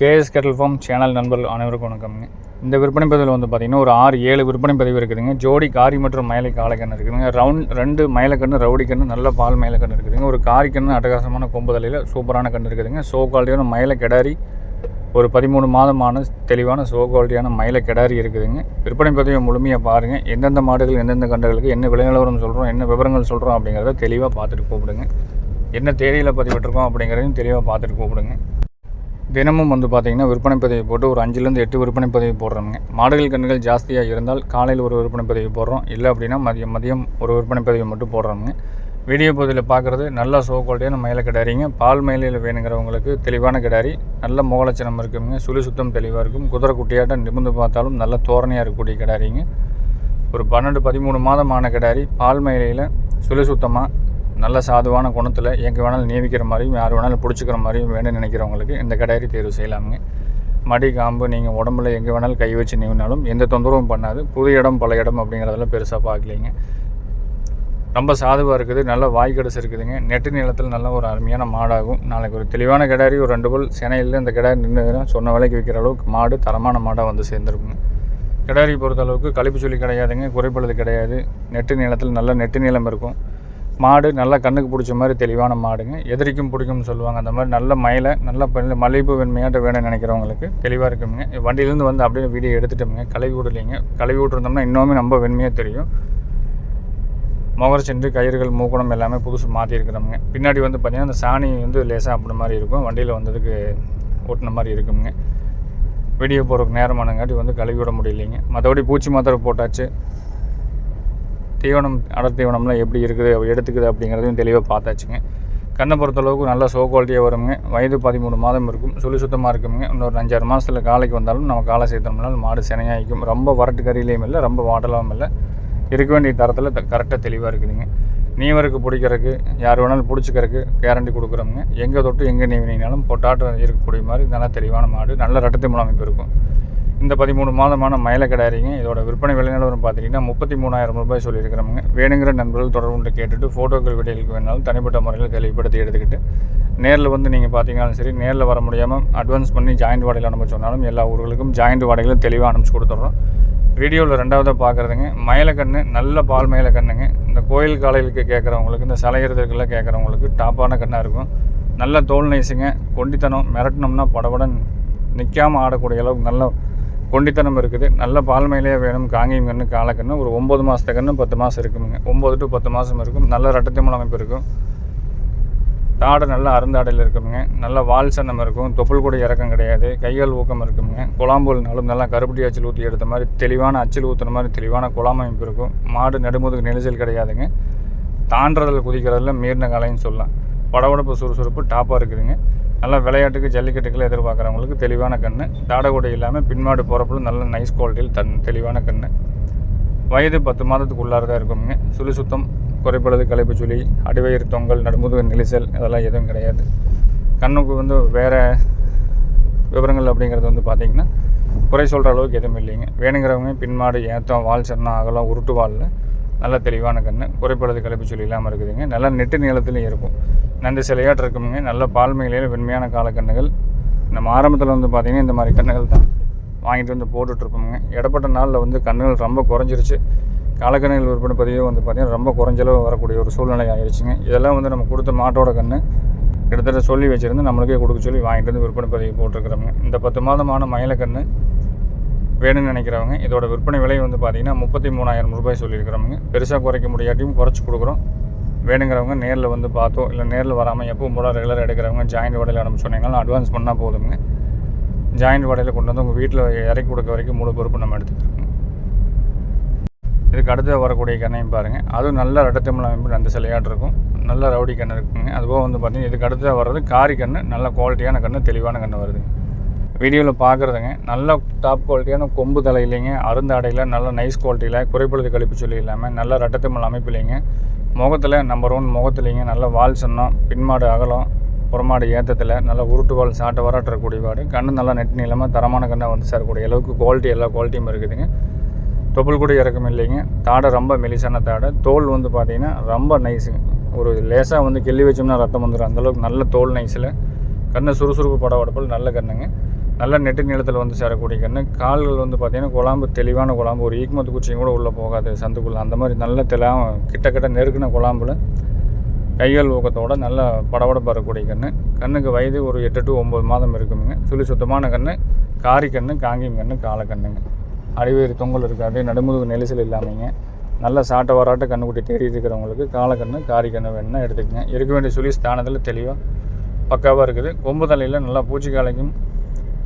KS kettle form channel நண்பர்கள் அனைவருக்கும் வணக்கம்ங்க இந்த விற்பனை பதிவில் வந்து பார்த்திங்கன்னா ஒரு ஆறு ஏழு விற்பனை பதிவு இருக்குதுங்க. ஜோடி காரி மற்றும் மயிலை காளைக்கன்று இருக்குதுங்க. ரவுண்ட் ரெண்டு மயிலக்கன்று ரவுடி கன்று நல்ல பால் மயிலக்கன்று இருக்குதுங்க. ஒரு காரி கன்று அட்டகாசமான கொம்பு தலையில் சூப்பரான கன்று இருக்குதுங்க. சோ குவாலிட்டியான மயிலை கிடாரி ஒரு பதிமூணு மாதமான தெளிவான சோ குவாலிட்டியான மயிலை கிடாரி இருக்குதுங்க. விற்பனை பதிவை முழுமையாக பாருங்கள் எந்தெந்த மாடுகள் எந்தெந்த கன்றுகளுக்கு என்ன விளைநிலவரம் சொல்கிறோம் என்ன விவரங்கள் சொல்கிறோம் அப்படிங்கிறத தெளிவாக பார்த்துட்டு கூப்பிடுங்க. என்ன தேதியில் பதிவிட்டிருக்கோம் அப்படிங்கிறதையும் தெளிவாக பார்த்துட்டு கூப்பிடுங்க. தினமும் வந்து பார்த்தீங்கன்னா விற்பனை பதிவு போட்டு ஒரு அஞ்சுலேருந்து எட்டு விற்பனை பதிவு போடுறோங்க. மாடுகள் கன்றுகள் ஜாஸ்தியாக இருந்தால் காலையில் ஒரு விற்பனை பதிவு போடுறோம். இல்லை அப்படின்னா மதியம் மதியம் ஒரு விற்பனை பதிவு மட்டும் போடுறோங்க. வீடியோ பகுதியில் பார்க்குறது நல்ல சோ குவாலிட்டியான மயில கிடாரிங்க. பால் மயிலையில் வேணுங்கிறவங்களுக்கு தெளிவான கிடாரி. நல்ல முகலட்சணம் இருக்குங்க. சுழி சுத்தம் தெளிவாக இருக்கும். குதிரை குட்டியாட்டம் நிமிர்ந்து பார்த்தாலும் நல்ல தோரணையாக இருக்கக்கூடிய கிடாரிங்க. ஒரு பன்னெண்டு பதிமூணு மாதமான கிடாரி. பால் மயிலையில் சுழி சுத்தமாக நல்ல சாதுவான குணத்தில் எங்கே வேணாலும் நியமிக்கிற மாதிரியும் யார் வேணாலும் பிடிச்சிக்கிற மாதிரியும் வேணும்னு நினைக்கிறவங்களுக்கு இந்த கடாரி தேர்வு செய்யலாமுங்க. மடி காம்பு நீங்கள் உடம்புல எங்கே வேணாலும் கை வச்சு நீவினாலும் எந்த தொந்தரவும் பண்ணாது. புது இடம் பல இடம் அப்படிங்கிறதெல்லாம் பெருசாக பார்க்கலைங்க. ரொம்ப சாதுவாக இருக்குது நல்ல வாய் கடைசி இருக்குதுங்க நெட்டு நிலத்தில் நல்ல ஒரு அருமையான மாடாகும். நாளைக்கு ஒரு தெளிவான கிடாரி ஒரு ரெண்டு பல் சென்னையில் இந்த கிடாரி நின்றுதுன்னா சொன்ன விலைக்கு விற்கிற அளவுக்கு மாடு தரமான மாடாக வந்து சேர்ந்துருக்குங்க. கிடாரி பொறுத்த அளவுக்கு கழிப்பு சொல்லி கிடையாதுங்க குறைப்பழுது கிடையாது. நெட்டு நிலத்தில் நல்ல நெட்டு நீளம் இருக்கும். மாடு நல்லா கண்ணுக்கு பிடிச்ச மாதிரி தெளிவான மாடுங்க. எதிரிக்கும் பிடிக்கும்னு சொல்லுவாங்க. அந்த மாதிரி நல்ல மயிலை நல்ல மலிப்பு மல்லிகைப்பூ வெண்மையாட்ட வேணும்னு நினைக்கிறவங்களுக்கு தெளிவாக இருக்குங்க வண்டியிலேருந்து வந்து அப்படியே வீடியோ எடுத்துட்டோமுங்க. கழுவி விடலைங்க. கழுவி விட்டுருந்தோம்னா இன்னுமே ரொம்ப வெண்மையாக தெரியும். முகர சென்று கயிறுகள் மூக்கணம் எல்லாமே புதுசு மாற்றிருக்கிறோமுங்க பின்னாடி வந்து பார்த்திங்கன்னா அந்த சாணி வந்து லேசாக அப்படி மாதிரி இருக்கும். வண்டியில் வந்ததுக்கு ஓட்டின மாதிரி இருக்குங்க வீடியோ போகிறதுக்கு நேரமானங்காட்டி வந்து கழுவி விட முடியலைங்க. மற்றபடி பூச்சி மாத்திரை போட்டாச்சு. தீவனம் அடர் தீவனம்லாம் எப்படி இருக்குது எடுத்துக்குது அப்படிங்கிறதையும் தெளிவாக பார்த்தாச்சுங்க. கண்ணை பொறுத்தளவுக்கு நல்ல சோ குவாலிட்டியாக வருங்க. வயது பதிமூணு மாதம் இருக்கும். சுழி சுத்தமாக இருக்குங்க. இன்னொரு அஞ்சாறு மாதத்தில் காலைக்கு வந்தாலும் நம்ம காலை சேர்த்தோம்னாலும் மாடு சினையாகிக்கும் ரொம்ப வரட்டு கறியிலையும் இல்லை ரொம்ப வாடலாகவும் இல்லை. இருக்க வேண்டிய தரத்தில் கரெக்டாக தெளிவாக இருக்குதுங்க. நீவருக்கு பிடிக்கிறதுக்கு யார் வேணாலும் பிடிச்சிக்கிறதுக்கு கேரண்டி கொடுக்குறோங்க எங்கே தொட்டு எங்கே நீவினாலும் பொட்டாட்டம் இருக்கக்கூடிய மாதிரி நல்லா தெளிவான மாடு நல்ல ரட்டத்தை அமைப்பு இருக்கும். இந்த பதிமூணு மாதமான மயில கிடாரிங்க இதோட விற்பனை விலை நிலவரம் பார்த்துட்டிங்கன்னா முப்பத்தி மூணாயிரம் ரூபாய் சொல்லியிருக்கிறவங்க வேணுங்கிற நண்பர்கள் தொடர்பு கேட்டுட்டு ஃபோட்டோக்கள் வீடியோக்கு வேணாலும் தனிப்பட்ட முறையில் தெளிவுபடுத்தி எடுத்துக்கிட்டு நேரில் வந்து நீங்கள் பார்த்தீங்கன்னாலும் சரி நேரில் வர முடியாமல் அட்வான்ஸ் பண்ணி ஜாயிண்ட் வாடகையில் அனுப்ப சொன்னாலும் எல்லா ஊர்களுக்கும் ஜாயிண்ட் வாடகைகளும் தெளிவாக அனுப்பிச்சு கொடுத்துட்றோம். வீடியோவில் ரெண்டாவதாக பார்க்குறதுங்க மயிலக்கண்ணு நல்ல பால் மயிலக்கண்ணுங்க. இந்த கோயில் காலைகளுக்கு கேட்குறவங்களுக்கு இந்த சலையிறதுக்கெல்லாம் கேட்குறவங்களுக்கு டாப்பான கண்ணாக இருக்கும். நல்ல தோல் நைஸுங்க கொண்டித்தனம் மிரட்டினோம்னா படபடன் நிற்காமல் ஆடக்கூடிய அளவுக்கு நல்ல கொண்டித்தனம் இருக்குது. நல்ல பால்மையிலேயே வேணும் காங்கேயம் கன்று காலக்கண்ணு. ஒரு ஒம்பது மாதத்து கன்று பத்து மாதம் இருக்குமுங்க. ஒம்பது டு பத்து மாதம் இருக்கும். நல்ல ரட்டத்திமல் அமைப்பு இருக்கும். தாடை நல்லா அருந்தாடையில் இருக்குங்க நல்ல வால் சன்னம் இருக்கும். தொப்புள் கூட இறக்கம் கிடையாது. கைகள் ஊக்கம் இருக்குங்க குழாம்புல்னாலும் நல்லா கருப்பட்டி அச்சில் ஊற்றி எடுத்த மாதிரி தெளிவான அச்சில் ஊற்றுற மாதிரி தெளிவான குழாம் அமைப்பு இருக்கும். மாடு நெடுமுதுக்கு நெலிசல் கிடையாதுங்க. தாண்டுறதில் குதிக்கிறதுல மீறின கலைன்னு சொல்லலாம். படபடப்பு சுறுசுறுப்பு டாப்பாக இருக்குதுங்க. நல்லா விளையாட்டுக்கு ஜல்லிக்கட்டுக்கெல்லாம் எதிர்பார்க்குறவங்களுக்கு தெளிவான கன்று தாடை இல்லாமல் பின்மாடு போகிறப்பளும் நல்ல நைஸ் குவாலிட்டியில் தன் தெளிவான கன்று வயது பத்து மாதத்துக்கு உள்ளார தான் இருக்குங்க சுழி சுத்தம் குறைப்பழுது களைப்பு சுழி அடிவயிறு தொங்கல் நடுமுதுகு நெரிசல் இதெல்லாம் எதுவும் கிடையாது. கண்ணுக்கு வந்து வேறு விவரங்கள் அப்படிங்கிறது வந்து பார்த்திங்கன்னா குறை சொல்கிற அளவுக்கு எதுவும் இல்லைங்க. வேணுங்கிறவங்க பின்மாடு ஏற்றம் வால் சன்னம் அகலம் உருட்டு வாலில் நல்ல தெளிவான கன்று குறைப்படுது களைப்பு சொல்லி இல்லாமல் இருக்குதுங்க. நல்லா நெட்டு நீளத்துலையும் இருக்கும். நண்டு சிலையாட்டு இருக்குமுங்க. நல்ல பால்மையிலேயே வெண்மையான காலக்கண்ணுகள். நம்ம ஆரம்பத்தில் வந்து பார்த்திங்கன்னா இந்த மாதிரி கண்ணுகள் தான் வாங்கிட்டு வந்து போட்டுட்ருப்போமுங்க இடப்பட்ட நாளில் வந்து கண்ணுகள் ரொம்ப குறைஞ்சிருச்சு. காலக்கண்ணுகள் விற்பனை பதிவு வந்து பார்த்திங்கன்னா ரொம்ப குறைஞ்சளவு வரக்கூடிய ஒரு சூழ்நிலை ஆயிடுச்சுங்க இதெல்லாம் வந்து நம்ம கொடுத்த மாட்டோட கன்று கிட்டத்தட்ட சொல்லி வச்சுருந்து நம்மளுக்கே கொடுக்க சொல்லி வாங்கிட்டு வந்து விற்பனை பதிவு போட்டிருக்கிறோங்க இந்த பத்து மாதமான மயிலக்கன்று வேணும்னு நினைக்கிறவங்க இதோட விற்பனை விலை வந்து பார்த்திங்கன்னா முப்பத்தி மூணாயிரம் ரூபாய் சொல்லியிருக்கிறவங்க. பெருசாக குறைக்க முடியாட்டியும் குறைச்சி கொடுக்குறோம். வேணுங்கிறவங்க நேரில் வந்து பார்த்தோ இல்லை நேரில் வராமல் எப்பவும் போல ரெகுலர் எடுக்கிறவங்க ஜாயிண்ட் வடையில் அனுப்பி சொன்னீங்கன்னா அட்வான்ஸ் பண்ணால் போதுங்க. ஜாயிண்ட் வடையில் கொண்டு வந்து உங்கள் வீட்டில் இறக்கி கொடுக்க வரைக்கும் முழு பொறுப்பு நம்ம எடுத்துக்கிறோம். இதுக்கு அடுத்து வரக்கூடிய கண்ணையும் பாருங்கள் அதுவும் நல்ல ரெட்டத்தமிழ் அமைப்பு அந்த சிலையாட்டு இருக்கும். நல்ல ரவுடி கண்ணு இருக்குங்க. அதுபோக வந்து பார்த்திங்கன்னா இதுக்கு அடுத்து வர்றது காரி கண்ணு. நல்ல குவாலிட்டியான கண்ணு தெளிவான கண்ணு வருது வீடியோவில் பார்க்குறதுங்க நல்ல டாப் குவாலிட்டியான கொம்பு தலையிலைங்க அருந்தாடையில் நல்ல நைஸ் குவாலிட்டியில் குறைப்பழுது கழிப்பு சொல்லி இல்லாமல் நல்ல ரட்டத்தமிழ் அமைப்பு இல்லைங்க முகத்தில் நம்பர் ஒன் முகத்துலேங்க நல்ல வால் சொன்னோம் பின்மாடு அகலம் புறமாடு ஏற்றத்தில் நல்ல உருட்டு வால் சாட்டை வராட்டுறக்கூடிய வாடு கண்ணு நல்லா நெட் நீளமாக தரமான கண்ணை வந்து சேரக்கூடிய அளவுக்கு குவாலிட்டி எல்லா குவாலிட்டியும் இருக்குதுங்க. தொப்புள் கூட இறக்கம் இல்லைங்க. தாடை ரொம்ப மெலிசான தாடை. தோல் வந்து பார்த்திங்கன்னா ரொம்ப நைஸுங்க ஒரு லேசாக வந்து கிள்ளி வச்சோம்னா ரத்தம் வந்துடும் அந்தளவுக்கு நல்ல தோல் நைஸில் கண்ணை சுறுசுறுப்பு பட உடப்பில் நல்ல கண்ணுங்க. நல்ல நெட்டு நீளத்தில் வந்து சேரக்கூடிய கன்று கால்கள் வந்து பார்த்திங்கன்னா குழம்பு தெளிவான குழம்பு. ஒரு ஈக்குமத்து குச்சியும் கூட உள்ளே போகாது சந்துக்குள்ளே. அந்த மாதிரி நல்ல தெளிவாக கிட்ட கிட்ட நெருக்கின குழம்புல கைகள் ஊக்கத்தோடு நல்ல படபடப்பாக இருக்கக்கூடிய கன்று கண்ணுக்கு வயது ஒரு எட்டு டு ஒம்பது மாதம் இருக்குங்க. சுழி சுத்தமான கன்று காரி கன்று காங்கியம் கன்று காலக்கண்ணுங்க அடிவேறு தொங்கல் இருக்காது நடுமுதுகு நெரிசல் இல்லாமங்க. நல்ல சாட்டை வராட்ட கண்ணுக்குட்டி தேடி இருக்கிறவங்களுக்கு காலக்கண்ணு காரி கண்ணு வேணும்னா எடுத்துக்கங்க. இருக்க வேண்டிய சுழி ஸ்தானத்தில் தெளிவாக பக்காவாக இருக்குது. கொம்பு தலையில் நல்லா பூச்சிக்காலைக்கும்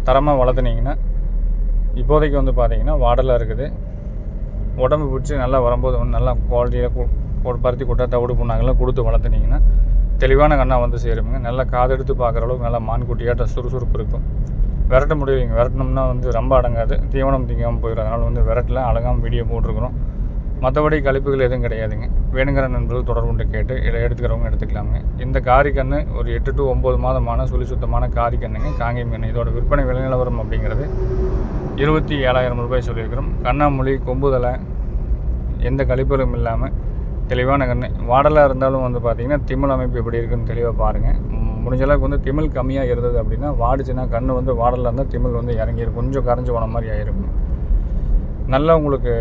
தரமாக வளர்த்துனீங்கன்னா இப்போதைக்கு வந்து பார்த்தீங்கன்னா வாடலாக இருக்குது. உடம்பு பிடிச்சி நல்லா வரும்போது வந்து நல்லா குவாலிட்டியாக பருத்தி கொட்டை தவிடு புண்ணாங்கெல்லாம் கொடுத்து வளர்த்துனீங்கன்னா தெளிவான கண்ணாக வந்து சேருங்க. நல்லா காதெடுத்து பார்க்குற அளவுக்கு நல்லா மான்குட்டியாட்ட சுறுசுறுப்பு இருக்கும். விரட்ட முடியலைங்க. விரட்டணும்னா வந்து ரொம்ப அடங்காது. தீவனம் திங்காமல் போயிடும். அதனால் வந்து விரட்டல அழகாமல் வீடியோ போட்டிருக்கிறோம். மற்றபடி கழிப்புகள் எதுவும் கிடையாதுங்க. வேணுங்கிற நண்பர்கள் தொடர்பு கொண்டு கேட்டு இதை எடுத்துக்கிறவங்க எடுத்துக்கலாங்க இந்த காரிக்கண்ணு ஒரு எட்டு டு ஒம்பது மாதமான சுழி சுத்தமான காரிக்கண்ணுங்க காங்கேயம் கண்ணு. இதோட விற்பனை விலை நிலவரம் அப்படிங்கிறது இருபத்தி ஏழாயிரம் ரூபாய் சொல்லியிருக்கிறோம். கண்ணாமொழி கொம்புதலை எந்த கழிப்புகளும் இல்லாமல் தெளிவான கண்ணு. வாடலாக இருந்தாலும் வந்து பார்த்திங்கன்னா திமிழ் அமைப்பு எப்படி இருக்குன்னு தெளிவாக பாருங்கள் முடிஞ்ச அளவுக்கு வந்து திமிழ் கம்மியாக இருந்தது அப்படின்னா வாடிச்சுன்னா கண் வந்து வாடலாக இருந்தால் திமிழ் வந்து இறங்கிடும் கொஞ்சம் கரைஞ்சி போன மாதிரி ஆயிருக்கும். நல்லா உங்களுக்கு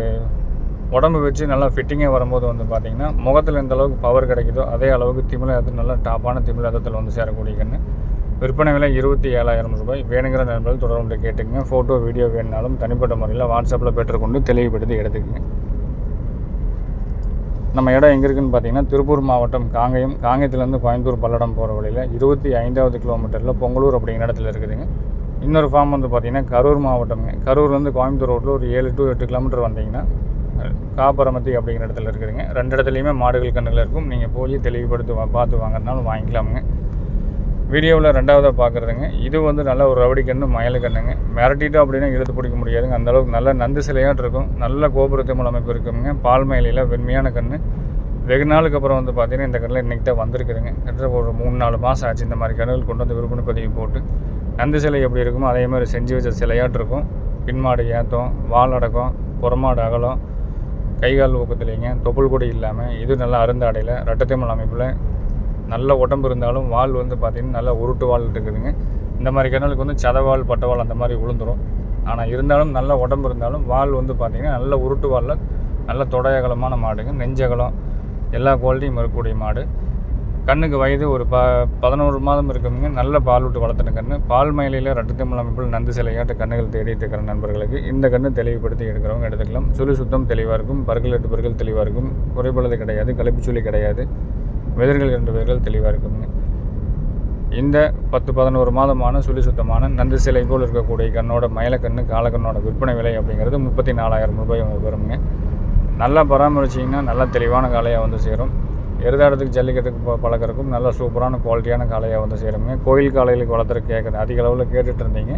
உடம்பு வச்சு நல்லா ஃபிட்டிங்காக வரும்போது வந்து பார்த்திங்கன்னா முகத்தில் எந்த அளவுக்கு பவர் கிடைக்குதோ அதே அளவுக்கு திமிழகத்தில் அது நல்லா டாப்பான திமிழகத்தில் வந்து சேரக்கூடிய கண்ணு விற்பனை விலை இருபத்தி ஏழாயிரம் ரூபாய். வேணுங்கிற நண்பர்கள் தொடர்பு கேட்டுக்கங்க. ஃபோட்டோ வீடியோ வேணுனாலும் தனிப்பட்ட முறையில் வாட்ஸ்அப்பில் பெற்றுக்கொண்டு தெளிவுபடுத்தி எடுத்துக்கங்க. நம்ம இடம் எங்கே இருக்குதுன்னு பார்த்தீங்கன்னா திருப்பூர் மாவட்டம் காங்கயம். காங்கயத்துலேருந்து கோயம்புத்தூர் பல்லடம் போகிற வழியில் இருபத்தி ஐந்தாவது கிலோமீட்டரில் பொங்கலூர் அப்படிங்கிற இடத்துல இருக்குதுங்க. இன்னொரு ஃபார்ம் வந்து பார்த்திங்கன்னா கரூர் மாவட்டம்ங்க. கரூர்லேருந்து கோயம்புத்தூர் ரோட்டில் ஒரு ஏழு டு எட்டு கிலோமீட்டர் வந்தீங்கன்னா காப்பரமத்தி அப்படிங்கிற இடத்துல இருக்குதுங்க ரெண்டு இடத்துலையுமே மாடுகள் கண்ணில் இருக்கும். நீங்கள் போய் தெளிவுபடுத்து பார்த்து வாங்கினாலும் வாங்கிக்கலாமுங்க. வீடியோவில் ரெண்டாவதாக பார்க்குறதுங்க இது வந்து நல்ல ஒரு ரவடி கன்று மயலு கண்ணுங்க. மிரட்டிட்டோம் அப்படின்னா இழுத்து பிடிக்க முடியாதுங்க. அந்தளவுக்கு நல்ல நந்து சிலையாட்டு இருக்கும். நல்ல கோபுரத்தை அமைப்பு இருக்குங்க. பால் மயிலையில் வெண்மையான கன்று வெகு நாளுக்கு அப்புறம் வந்து பார்த்திங்கன்னா இந்த கண்ணில் இன்றைக்கி தான் வந்திருக்குதுங்க. கிட்டத்தட்ட ஒரு மூணு நாலு மாதம் ஆச்சு இந்த மாதிரி கண்ணுகள் கொண்டு வந்து விற்பனை பதிவு போட்டு. நந்து சிலை எப்படி இருக்குமோ அதே மாதிரி செஞ்சு வச்ச சிலையாட்டு இருக்கும். பின்மாடு ஏற்றம் வால் அடக்கம் புறமாடு அகலம் கைகால் ஊக்கத்துலேங்க தொப்புள் கொடி இல்லாமல் இது நல்லா அருந்த அடையில் ரெட்டத்தைமல் அமைப்பில் நல்ல உடம்பு இருந்தாலும் வால் வந்து பார்த்திங்கன்னா நல்லா உருட்டு வால் இருக்குதுங்க. இந்த மாதிரி கிணலுக்கு வந்து சதவால் பட்டவால் அந்த மாதிரி விழுந்துடும் ஆனால் இருந்தாலும் நல்ல உடம்பு இருந்தாலும் வால் வந்து பார்த்திங்கன்னா நல்ல உருட்டு வாலில் நல்ல தொடையகலமான மாடுங்க நெஞ்சகலம் எல்லா குவாலிட்டியும் இருக்கக்கூடிய மாடு. கண்ணுக்கு வயது ஒரு ப பதினோரு மாதம் இருக்குங்க. நல்ல பால் விட்டு வளர்த்துன கண்ணு. பால் மயிலையில் ரட்டத்தமிழ் அமைப்பில் நந்து சிலையாட்டு கண்ணுகள் தேடிட்டு இருக்கிற நண்பர்களுக்கு இந்த கண்ணு தெளிவுபடுத்தி எடுக்கிறவங்க எடுத்துக்கலாம். சுழி சுத்தம் தெளிவாக இருக்கும். பருகல் எட்டு பருகள் தெளிவாக இருக்கும். குறைபாடு கிடையாது. கழிப்பு சுழி கிடையாது. வெதர்கள் இரண்டு பேர்கள் தெளிவாக இருக்குங்க. இந்த பத்து பதினோரு மாதமான சுழி சுத்தமான நந்து சிலை போல் இருக்கக்கூடிய கண்ணோட மயிலக்கண்ணு காலக்கண்ணோட விற்பனை விலை அப்படிங்கிறது முப்பத்தி நாலாயிரம் ரூபாய் வருங்க. நல்லா பராமரிச்சிங்கன்னா நல்லா தெளிவான காலையாக வந்து சேரும். எருதாடத்துக்கு ஜல்லிக்கட்டுக்கு பழக்கிறதுக்கும் நல்ல சூப்பரான குவாலிட்டியான காளையாக வந்து சேருங்க கோயில் காளைகளுக்கு வளர்த்துறக்கு கேட்குறது அதிக அளவில் கேட்டுட்டு இருந்தீங்க.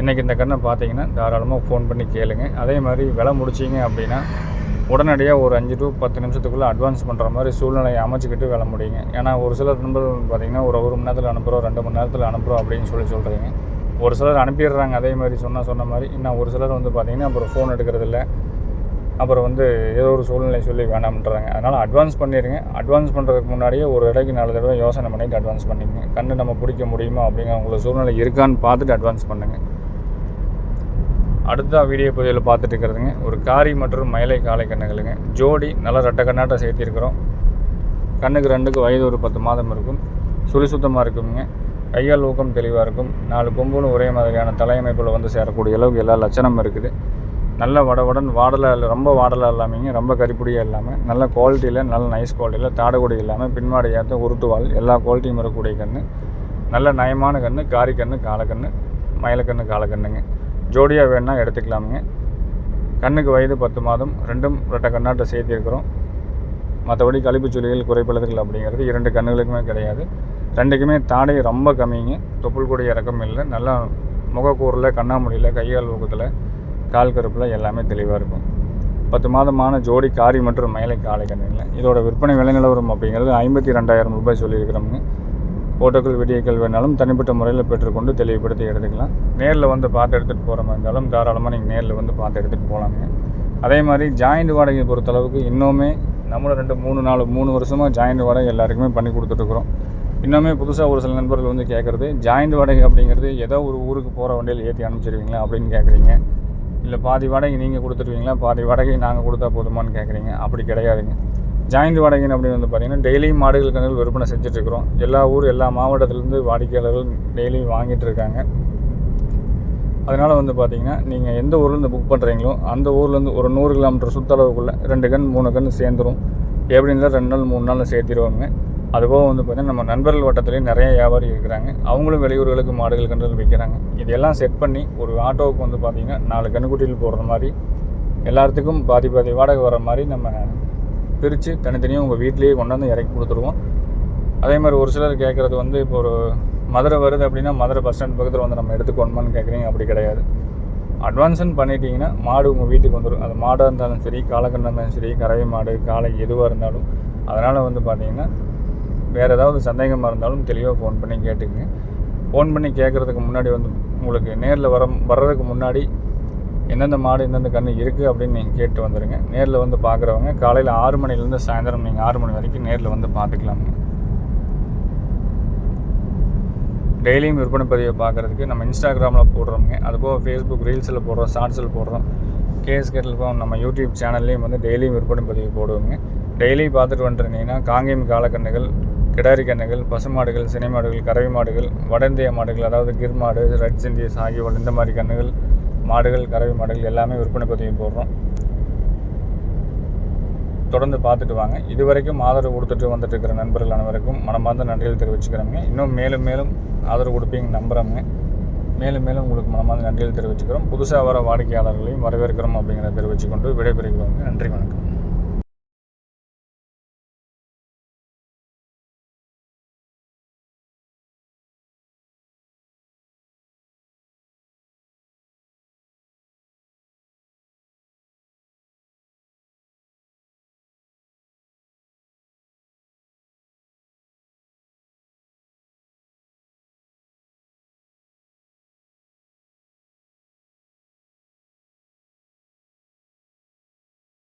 இன்றைக்கி இந்த கண்ணை பார்த்தீங்கன்னா தாராளமாக ஃபோன் பண்ணி கேளுங்க. அதே மாதிரி விலை முடிச்சிங்க அப்படின்னா உடனடியாக ஒரு அஞ்சு டு பத்து நிமிஷத்துக்குள்ளே அட்வான்ஸ் பண்ணுற மாதிரி சூழ்நிலையை அமைச்சிக்கிட்டு வேலை முடியுங்க. ஏன்னா ஒரு சிலர் நண்பர்கள் பார்த்திங்கன்னா ஒரு ஒரு மணி நேரத்தில் அனுப்புகிறோம் ரெண்டு மணி நேரத்தில் அனுப்புகிறோம் அப்படின்னு சொல்லி சொல்கிறீங்க ஒரு சிலர் அனுப்பிடுறாங்க. அதே மாதிரி சொன்னால் சொன்ன மாதிரி இன்னும் ஒரு சிலர் வந்து பார்த்திங்கன்னா அப்புறம் ஃபோன் எடுக்கிறதில்ல. அப்புறம் வந்து ஏதோ ஒரு சூழ்நிலை சொல்லி வேணாம்ன்றாங்க. அதனால் அட்வான்ஸ் பண்ணிடுங்க அட்வான்ஸ் பண்ணுறதுக்கு முன்னாடியே ஒரு இடைக்கு நாலு தடவை யோசனை பண்ணிவிட்டு அட்வான்ஸ் பண்ணிக்கங்க. கண்ணு நம்ம பிடிக்க முடியுமா அப்படிங்கிற உங்களுக்கு சூழ்நிலை இருக்கான்னு பார்த்துட்டு அட்வான்ஸ் பண்ணுங்கள் அடுத்த வீடியோ பதிவில் பார்த்துட்டு இருக்கிறதுங்க. ஒரு காரி மற்றும் மயிலை காலை கண்ணுகளுங்க. ஜோடி நல்லா ரெட்டை கண்ணாட்டை சேர்த்திருக்கிறோம் கண்ணுக்கு ரெண்டுக்கு வயது ஒரு பத்து மாதம் இருக்கும். சுழி சுத்தமாக இருக்குங்க. கையால் ஊக்கம் தெளிவாக இருக்கும். நாலு கொம்புகளும் ஒரே மாதிரியான தலையமைப்பில் வந்து சேரக்கூடிய அளவுக்கு எல்லா லட்சணமும் இருக்குது. நல்ல வடவுடன் வாடலாக ரொம்ப வாடலாக இல்லாமங்க ரொம்ப கறிப்பொடியாக இல்லாமல் நல்ல குவாலிட்டியில் நல்ல நைஸ் குவாலிட்டியில் தாடகுடி இல்லாமல் பின்மாடி ஏற்ற உருட்டுவாள் எல்லா குவாலிட்டியும் வரக்கூடிய கன்று நல்ல நயமான கன்று காரி கன்று காலக்கன்று மயிலக்கன்று காலக்கண்ணுங்க ஜோடியாக வேணால் எடுத்துக்கலாமுங்க. கண்ணுக்கு வயது பத்து மாதம் ரெண்டும் ரெட்டை கண்ணாட்டை சேர்த்திருக்கிறோம். மற்றபடி கழிப்பு சுழிகள் குறைப்பழுதுகள் அப்படிங்கிறது இரண்டு கண்ணுகளுக்குமே கிடையாது. ரெண்டுக்குமே தாடை ரொம்ப கம்மிங்க. தொப்புள் கூடிய இறக்கம் இல்லை. நல்லா முகக்கூரில் கண்ணாமூடியில் கையால் ஊக்கத்தில் கால் கருப்பில் எல்லாமே தெளிவாக இருக்கும். பத்து மாதமான ஜோடி காரி மற்றும் மயிலை காலை கண்ணில் இதோட விற்பனை விலை நிலவரம் அப்படிங்கிறது ஐம்பத்தி ரெண்டாயிரம் ரூபாய் சொல்லியிருக்கிறோமுங்க. ஃபோட்டோக்கள் வீடியோக்கள் வேணாலும் தனிப்பட்ட முறையில் பெற்றுக்கொண்டு தெளிவுபடுத்தி எடுத்துக்கலாம். நேரில் வந்து பார்த்து எடுத்துகிட்டு போகிற மாதிரி இருந்தாலும் தாராளமாக நீங்கள் நேரில் வந்து பார்த்து எடுத்துகிட்டு போகலாங்க. அதே மாதிரி ஜாயிண்ட் வாடகை பொறுத்தளவுக்கு இன்னுமே நம்மளும் ரெண்டு மூணு நாலு மூணு வருஷமாக ஜாயிண்ட் வாடகை எல்லாருக்குமே பண்ணி கொடுத்துட்ருக்குறோம் இன்னுமே புதுசாக ஒரு சில நண்பர்கள் வந்து கேட்குறது ஜாயிண்ட் வாடகை அப்படிங்கிறது ஏதோ ஒரு ஊருக்கு போகிற வண்டியில் ஏற்றி அனுப்பிச்சிருவீங்களா? அப்படின்னு கேட்குறீங்க. இல்லை பாதி வாடகை நீங்கள் கொடுத்துருவீங்களா? பாதி வாடகை நாங்கள் கொடுத்தா போதுமான்னு கேட்குறீங்க அப்படி கிடையாதுங்க. ஜாயிண்ட் வாடகைன்னு அப்படின்னு வந்து பார்த்தீங்கன்னா டெய்லியும் மாடுகள் கண்ணுகள் விற்பனை செஞ்சுட்ருக்குறோம் எல்லா ஊர் எல்லா மாவட்டத்துலேருந்து வாடிக்கையாளர்கள் டெய்லியும் வாங்கிட்டு இருக்காங்க அதனால் வந்து பார்த்திங்கன்னா நீங்கள் எந்த ஊர்லேருந்து புக் பண்ணுறீங்களோ அந்த ஊர்லேருந்து ஒரு நூறு கிலோமீட்டர் சுற்றளவுக்குள்ளே ரெண்டு கன் மூணு கன் சேர்ந்துரும். எப்படி இருந்தால் ரெண்டு நாள் மூணு நாளில் சேர்த்திடுவாங்க அதுபோக வந்து பார்த்திங்கன்னா நம்ம நண்பர்கள் வட்டத்துலேயும் நிறைய வியாபாரி இருக்கிறாங்க. அவங்களும் வெளியூர்களுக்கு மாடுகள் கன்றுகள் விற்கிறாங்க. இதெல்லாம் செட் பண்ணி ஒரு ஆட்டோவுக்கு வந்து பார்த்திங்கன்னா நாலு கண்ணுக்குட்டியில் போடுற மாதிரி எல்லாத்துக்கும் பாதி பாதி வாடகை வர மாதிரி நம்ம பிரித்து தனித்தனியாக உங்கள் வீட்லேயே கொண்டாந்து இறக்கி கொடுத்துருவோம். அதே மாதிரி ஒரு சிலர் கேட்குறது வந்து இப்போ ஒரு மதுரை வருது அப்படின்னா மதுரை பஸ் ஸ்டாண்ட் பக்கத்தில் வந்து நம்ம எடுத்துக்கணுமான்னு கேட்குறீங்க அப்படி கிடையாது. அட்வான்ஸ்ன்னு பண்ணிட்டீங்கன்னா மாடு உங்கள் வீட்டுக்கு வந்துடும் அது மாடாக இருந்தாலும் சரி காலக்கண்ணா இருந்தாலும் சரி கறவை மாடு காளை எதுவாக இருந்தாலும் அதனால் வந்து பார்த்திங்கன்னா வேறு ஏதாவது சந்தேகமாக இருந்தாலும் தெளிவாக ஃபோன் பண்ணி கேட்டுக்குங்க. ஃபோன் பண்ணி கேட்குறதுக்கு முன்னாடி வந்து உங்களுக்கு நேரில் வர வர்றதுக்கு முன்னாடி எந்தெந்த மாடு எந்தெந்த கன்று இருக்குது அப்படின்னு நீங்கள் கேட்டு வந்துடுங்க நேரில் வந்து பார்க்குறவங்க காலையில் ஆறு மணிலேருந்து சாயந்தரம் நீங்கள் ஆறு மணி வரைக்கும் நேரில் வந்து பார்த்துக்கலாமுங்க டெய்லியும் விற்பனை பதிவை பார்க்குறதுக்கு நம்ம இன்ஸ்டாகிராமில் போடுறோமுங்க. அதுபோக ஃபேஸ்புக் ரீல்ஸில் போடுறோம் ஷார்ட்ஸில் போடுறோம். கேஎஸ் கேட்டலுக்கும் நம்ம யூடியூப் சேனல்லையும் வந்து டெய்லியும் விற்பனை பதிவு போடுவோங்க. டெய்லி பார்த்துட்டு வந்துருந்தீங்கன்னா காங்கேயம் காலக்கண்ணுகள் கிடாரி கண்ணுகள் பசுமாடுகள் சினைமாடுகள் கறவை மாடுகள் வட இந்திய மாடுகள் அதாவது கிர் மாடு ரெட் சிந்தியஸ் ஆகியவள் இந்த மாதிரி கண்ணுகள் மாடுகள் கறவை மாடுகள் எல்லாமே விற்பனை பதிவு போடுறோம். தொடர்ந்து பார்த்துட்டு வாங்க. இது வரைக்கும் ஆதரவு கொடுத்துட்டு வந்துட்டு இருக்கிற நண்பர்கள் அனைவருக்கும் மனமார்ந்த நன்றிகள் தெரிவிச்சுக்கிறோங்க. இன்னும் மேலும் மேலும் ஆதரவு கொடுப்பீங்க நம்புகிறோங்க மேலும் மேலும் உங்களுக்கு மனமார்ந்த நன்றிகள் தெரிவிச்சுக்கிறோம். புதுசாக வர வாடிக்கையாளர்களையும் வரவேற்கிறோம் அப்படிங்கிறத தெரிவிச்சுக்கொண்டு விடைபெறுகிறோங்க. நன்றி வணக்கம்.